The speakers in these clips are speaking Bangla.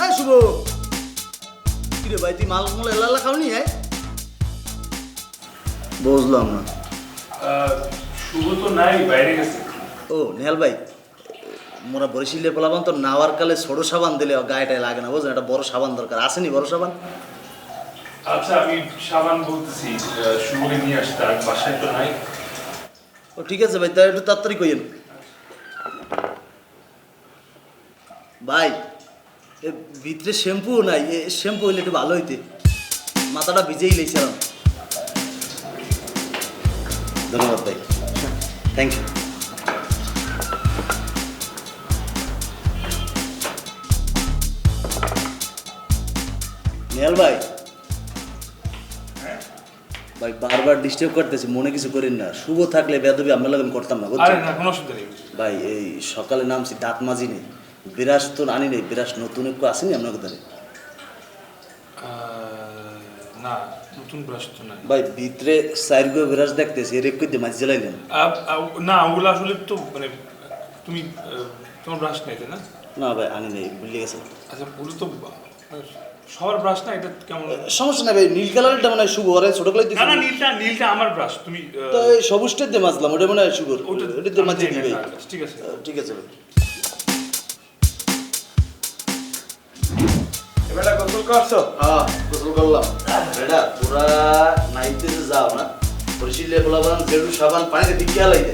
হ্যাঁ শুভ। কিরে ভাই তুই মাল মূল এলা খাওনি হ্যাঁ? বুঝলাম না। শুভ তো নাই বাইরে গেছে। ও নেহাল ভাই মোরা বরিশিলে পোলাবান তো নাওয়ার কালে ছোট সাবান দিলে গায়েটায় লাগে না বুঝলেন? একটা বড় সাবান দরকার। আসেনি বড় সাবান? আচ্ছা আমি সাবান বলতেছি শুভকে নিয়ে আসতে আর বাসায় তো নাই। ও ঠিক আছে ভাই তাই একটু তাড়াতাড়ি কইেন ভাই ভিতরে শ্যাম্পু নাই শ্যাম্পু হইলে একটু ভালো হইতে। মাথাটা ভিজেই লেছিলাম ধন্যবাদ ভাই। থ্যাংক ইউ নেহাল ভাই। ভাই বারবার ডিস্টার্ব করতেছি মনে কিছু করেন না। শুভ থাকলে বেদবি আমরা করতাম না আরে না কোনো অসুবিধা নেই। ভাই এই সকালে নামছি দাঁত মাজি নেই বিরাস তো আনি নেই বিরাস নতুন একটু আসেনি আপনার না নতুন ব্রাশ তো নাই। ভাই ভিতরে চার বিরাস দেখতেছি এর একটু মাঝে জ্বালাইলেন। আহ, আহ, না ওগুলো আসলে তো মানে তুমি তোমার ব্রাশ নাই না? না ভাই আনি নেই ভুলে গেছে। আচ্ছা ওগুলো তো সবার ব্রাশ না এটা কেমন? সমস্যা নাই ভাই নীল মানে শুভ ছোট কালার না না নীলটা নীলটা আমার ব্রাশ তুমি তো সবুজটা দিয়ে মাজলাম ওটা মনে হয় শুভ ওটা দিয়ে ঠিক আছে। ঠিক আছে ভাই। এবারে গোসল করছ? হ্যাঁ গোসল করলাম। বেটা তোরা নাইতে যাও না। বরিশিলে পোলাবান জেডু সাবান পানিতে ভিক্ষা দেয়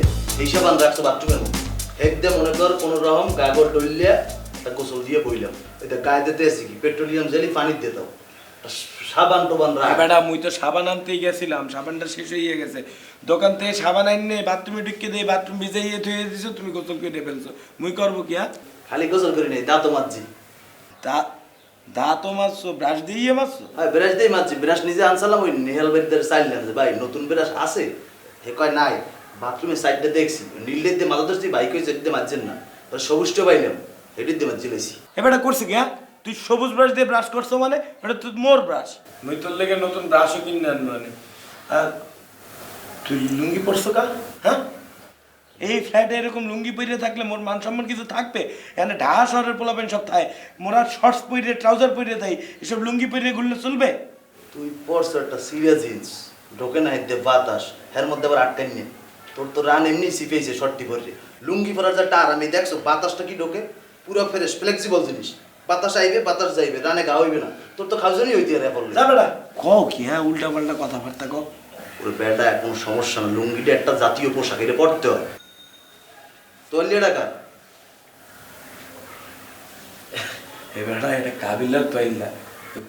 এই সাবান রাখছো বাথরুমের মধ্যে। একদম মনে কর কোন রকম গাগর ডলিয়া তা গোসল দিয়ে বইলাম। এটা গায়ে দিতে এসে কি? পেট্রোলিয়াম জেলি পানি দিয়ে দাও। সাবান টোবান রাখ। বেটা মুই তো সাবান আনতেই গেছিলাম। সাবানটা শেষ হয়ে গেছে। দোকান থেকে সাবান আইনে বাথরুমে ঢুকিয়ে দিয়ে বাথরুম ভিজাইয়ে ধুয়ে দিছো তুমি গোসল করে ফেলছো। মুই করব কি হ্যাঁ? খালি গোসল করি নাই দাঁতও মারছি তা দাঁতও মারছো ব্রাশ দিয়ে মারছো? হ্যাঁ বিরাজ দিয়ে মারছি। বিরাজ নিজে আনসালাম ওই নেহাল বাড়িতে চাইল না ভাই নতুন বিরাজ আছে? হে কয় নাই। বাথরুমের সাইডটা দেখছি। নীলের দিয়ে মাথা ধরছি বাইক হয়েছে এটিতে মারছেন না। পরে সবুজটা পাইলাম। এটির দিয়ে মারছি লাইছি। এবারে করছি কি হ্যাঁ? তুই সবুজ ব্রাশ দিয়ে ব্রাশ করছ মানে? এটা তো মোর ব্রাশ। মুই তোর লেগে নতুন ব্রাশও কিনে আনব মানে আর তুই লুঙ্গি পরছো কা? হ্যাঁ? এই ফ্ল্যাটে এরকম লুঙ্গি পরে থাকলে মোর মান সম্মান কিছু থাকবে? এখানে ঢাকা শহরের পোলাপেন সব থাকে মোরা শর্টস পরে ট্রাউজার পরে থাই এসব লুঙ্গি পরে ঘুরলে চলবে? তুই পরছ একটা সিরিয়াস জিন্স। ঢোকে না এতে বাতাস। এর মধ্যে আবার আটকাই নিয়ে তোর তো রান এমনি সিফেছে শর্টটি পরে লুঙ্গি পরার যা টার আমি দেখছ বাতাসটা কি ঢোকে? পুরো ফ্রেশ ফ্লেক্সিবল জিনিস। বাতাস আইবে বাতাস যাইবে রানে গা হইবে না। তোর তো খাওয়া খাওয়ানি হইতে রে বললে যাবে না কও কি হ্যাঁ উল্টা পাল্টা কথাবার্তা কও। ওর বেটা এখন সমস্যা না। লুঙ্গিটা একটা জাতীয় পোশাক এটা পরতে হয়। তোর টাকা এবারটা এটা কাবিলার তৈলা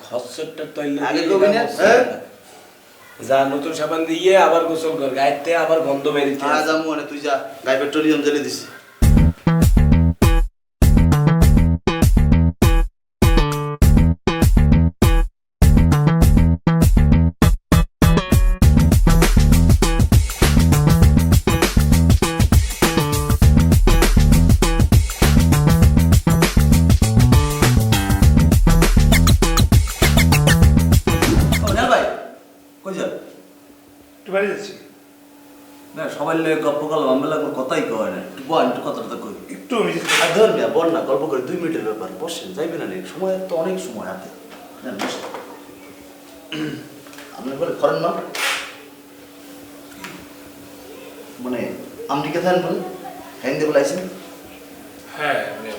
খসরটা তৈলা আগে কবি না, হ্যাঁ? যা নতুন সাবান দিয়ে আবার গোসল কর গায়েতে আবার গন্ধ বেরিয়েছে আজ আমি তুই যা গায়ে পেট্রোলিয়াম জ্বালিয়ে দিছি না সবাই লোক গল্প করলাম আমি লাগল কথাই কয় না। একটু বল একটু কথাটা কই। একটু আমি ধর মিয়া বল না গল্প করে দুই মিনিটের ব্যাপার বসেন যাইবে না রে সময় তো অনেক সময় হাতে। আপনি বলে করেন না। মানে আমেরিকা থাকেন বলে হ্যাং দিয়ে বলে আইসেন হ্যাঁ মানে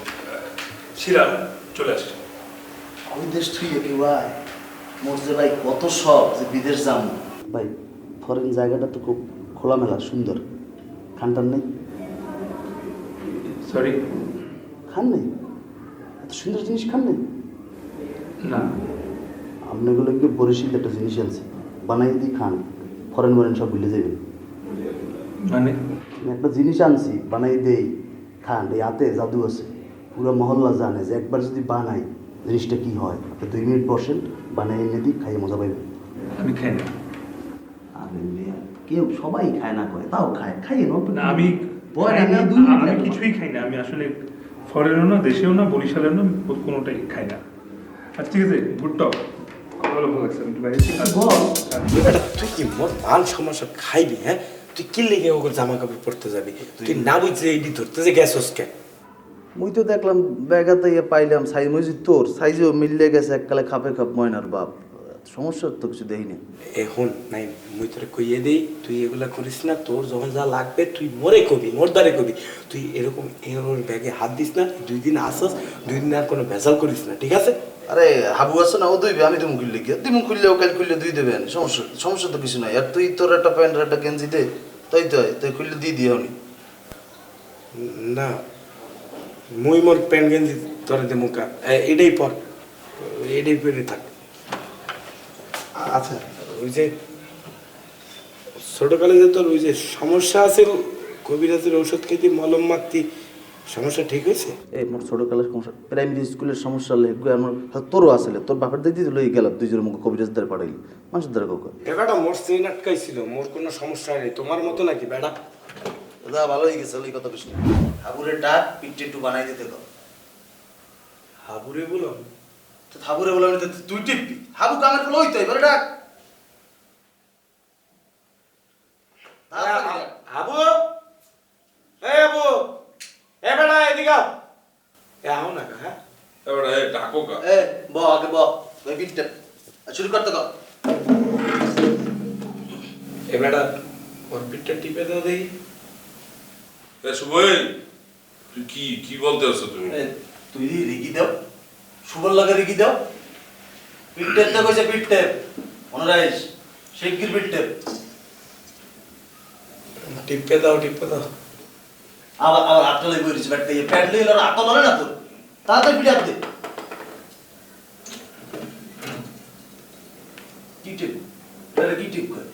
ছিলাম চলে আসছি। ওই দেশ থুই কি ভাই মোর যে ভাই কত শখ যে বিদেশ যাম ভাই ফরেন জায়গাটা তো খুব খোলামেলা সুন্দর। খানটান নেই? সরি খান নেই? এত সুন্দর জিনিস খান নেই? না। আপনাগুলো কি বরিশিল একটা জিনিস আছে বানাই দিয়ে খান ফরেন মরেন সব ভুলে যাবেন। মানে? একটা জিনিস আনছি বানাই দেই খান এই হাতে জাদু আছে। পুরো মহল্লা জানে যে একবার যদি বানাই জিনিসটা কি হয়? আপনি দুই মিনিট বসেন বানাই এনে দিই খাইয়ে মজা পাইবেন। আমি খাই কেউ সবাই খায় না করে তাও খায় খাইয়ে আমি খাই না, আমি কিছুই খাই না আমি আসলে ফরেনও না দেশেও না বরিশালেও না কোনোটাই খাই না। আচ্ছা ঠিক আছে আমি। আর- বেটা তুই কি মোর মান সম্মান সব খাইবি হ্যাঁ? তুই কি লেগে ওগুলো জামা কাপড় পরতে যাবি? তুই না ধরতে যে গেছস কে? মুই তো দেখলাম ব্যাগাতে ইয়ে পাইলাম সাইজ মুই তোর সাইজও মিললে গেছে এককালে খাপে খাপ ময়নার বাপ। সমস্যার তো কিছু দেখিনি এখন নাই মুই তোরে কইয়ে দেই তুই এগুলা করিস না তোর যখন যা লাগবে তুই মরে কবি মোরদারে কবি। তুই এরকম এর ব্যাগে হাত দিস না দুই দিন আসস দুই দিন আর কোনো ভেজাল করিস না ঠিক আছে? আরে হাবু আছে না ও দুইবে আমি তুমি খুললে কি? তুমি খুললে ও কাল খুললে দুই দেবেন সমস্যা সমস্যা তো কিছু নাই। আর তুই তোর একটা প্যান্ট একটা গেঞ্জি দে তাই তো তুই খুললে দিয়ে দিয়ে হনি না মুই মোর প্যান্ট গেঞ্জি তোরে দে মুখা এটাই পর এটাই পরে থাক। আচ্ছা ওই যে ছোটকালে যে তোর ওই যে সমস্যা আছে কবিরাজের ঔষধ খেতে মলম মাখতি সমস্যা ঠিক হয়েছে? এই মোর ছোটকালের সমস্যা প্রাইমারি স্কুলের সমস্যা লেগে আমার তোরও আসলে তোর বাপের দিদি লই গেলাম দুই জনের মুখ কবিরাজ দ্বারা পাঠাইলি মানুষের দ্বারা কাউকে এবারটা মোর চেইন আটকাইছিল মোর কোনো সমস্যা নেই তোমার মতো নাকি বেটা? দাদা ভালো হয়ে গেছে ওই কথা বেশি হাবুরে ডাক পিঠে একটু বানাই দিতে কর হাবুরে বলো তো হাবুরে বলে আমি তো তুই টিপবি। হাবু কামের ফলে হইতো এবারে ডাক। আবু এ আবু এ বেটা এদিকে আও। এ আও না হ্যাঁ? এবারে এ ডাকো কা এ ব আগে ব ওই পিঠটা শুরু করতে কর। এ বেটা ওর পিঠটা টিপে দাও দেখি। এ শুভই তুই কি কি বলতে আছো তুমি? তুই রিগি দাও। সুবল লাগে রিগি দাও পিঠটেপ তো কইছে পিঠটেপ মনে রাখিস শিগগির পিঠটেপ টিপে। দাও টিপে দাও। আবার আবার আটটা লেগে বেরিয়েছে ব্যাটটা ইয়ে প্যাড লিয়ে আর আটটা ধরে না তোর? তাড়াতাড়ি পিঠে হাত দে। কি টেপ? কি টেপ করে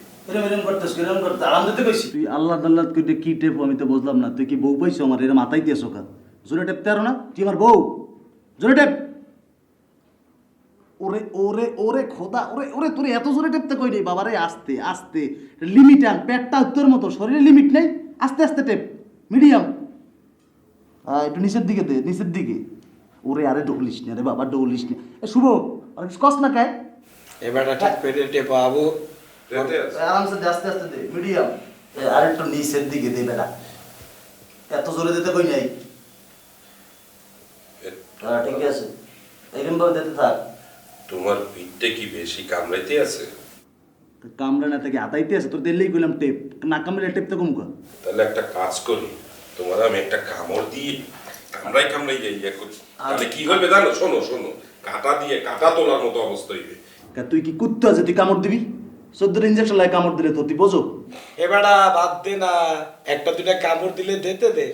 তুই আল্লাহ আল্লাহ করে কি টেপ আমি তো বুঝলাম না। তুই কি বউ পাইছো আমার? এরম মাথায় দিয়েছ কা জোরে টেপ তেরো না? তুই আমার বউ? জোরে টেপ। ওরে ওরে ওরে খোদা ওরে ওরে তোর এত জোরে টেপতে কই নেই বাবারে আস্তে আস্তে। লিমিট আন পেটটা তোর মতো শরীরে লিমিট নেই। আস্তে আস্তে টেপ মিডিয়াম হ্যাঁ একটু নিচের দিকে দে নিচের দিকে। ওরে আরে ডৌলিস না রে বাবা ডৌলিস না। এ শুভ আর কস না কায় এ বেটা ঠিক করে টেপা আবু। আরামসে দে আস্তে আস্তে দে মিডিয়াম আর একটু নিচের দিকে দে বেটা। এত জোরে দিতে কই নাই? এ- হ্যাঁ ঠিক আছে। এরকম ভাবে দিতে থাক। তোমার পিঠটা কি বেশি কামড়াইতে আছে? কামড়া না থেকে আতাইতে আছে? তোর দিল্লি কইলাম টেপ। না কামড়ে টেপ তো কমকা তাহলে একটা কাজ করি তোমার আমি একটা কামড় দিয়ে কামড়াই কামড়াই যাই করি তাহলে কি হবে জানো? শোনো শোনো। কাটা দিয়ে কাটা তোলার মতো অবস্থা হইবে। কা তুই কি কুত্তা আছে? তুই কামড় দিবি? চোদ্দ ইঞ্জেকশন লাগে কামড় দিলে তো তুই বোঝো। এ বেটা বাদ দে না। একটা দুটা কামড় দিলে দিতে দে।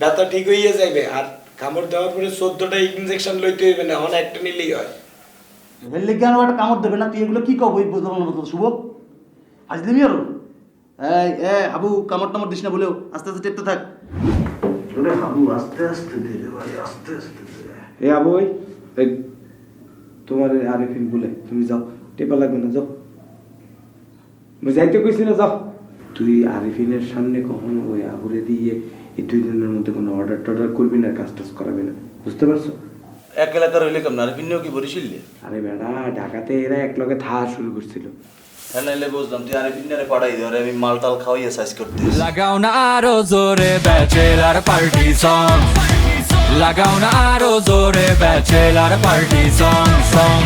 ব্যথা ঠিক হইয়া যাইবে। আর কামড় দেওয়ার পরে চোদ্দটা ইঞ্জেকশন লইতে হইবে না অনেক একটা নিলেই হয়। হেললে জ্ঞান একটা কামড় দেবে না তুই এগুলো কি কব বুঝলাম না তো শুভ? আজ দিবি আরও এই এ হাবু কামড় টামড় দিস না বলেও। আস্তে আস্তে টেপতে থাক। ওরে হাবু আস্তে আস্তে দে ভাই আস্তে আস্তে দে। এ আবই এই তোমার আরিফিন বলে তুমি যাও টেপা লাগবে না যাও। যাইতে কইছি না যাও। তুই আরিফিনের সামনে কখনো ওই আবুরে দিয়ে এই দুই দিনের মধ্যে কোনো অর্ডার টর্ডার করবি না কাজ টাজ করাবি না বুঝতে পারছ? এক এলাকার হইলে কেমন? আর ভিন্ন কি বরিশিল্লে? আরে বেটা ঢাকাতে এরা এক লগে থা শুরু করছিল। হ্যাঁ নাইলে বুঝলাম তুই আরে ভিন্নারে পাঠাই দে আমি মাল টাল খাওয়াইয়া সাইজ করতে লাগাও না আরও জোরে ব্যাচেলার পার্টি সং লাগাও না আরও জোরে ব্যাচেলার পার্টি সং সং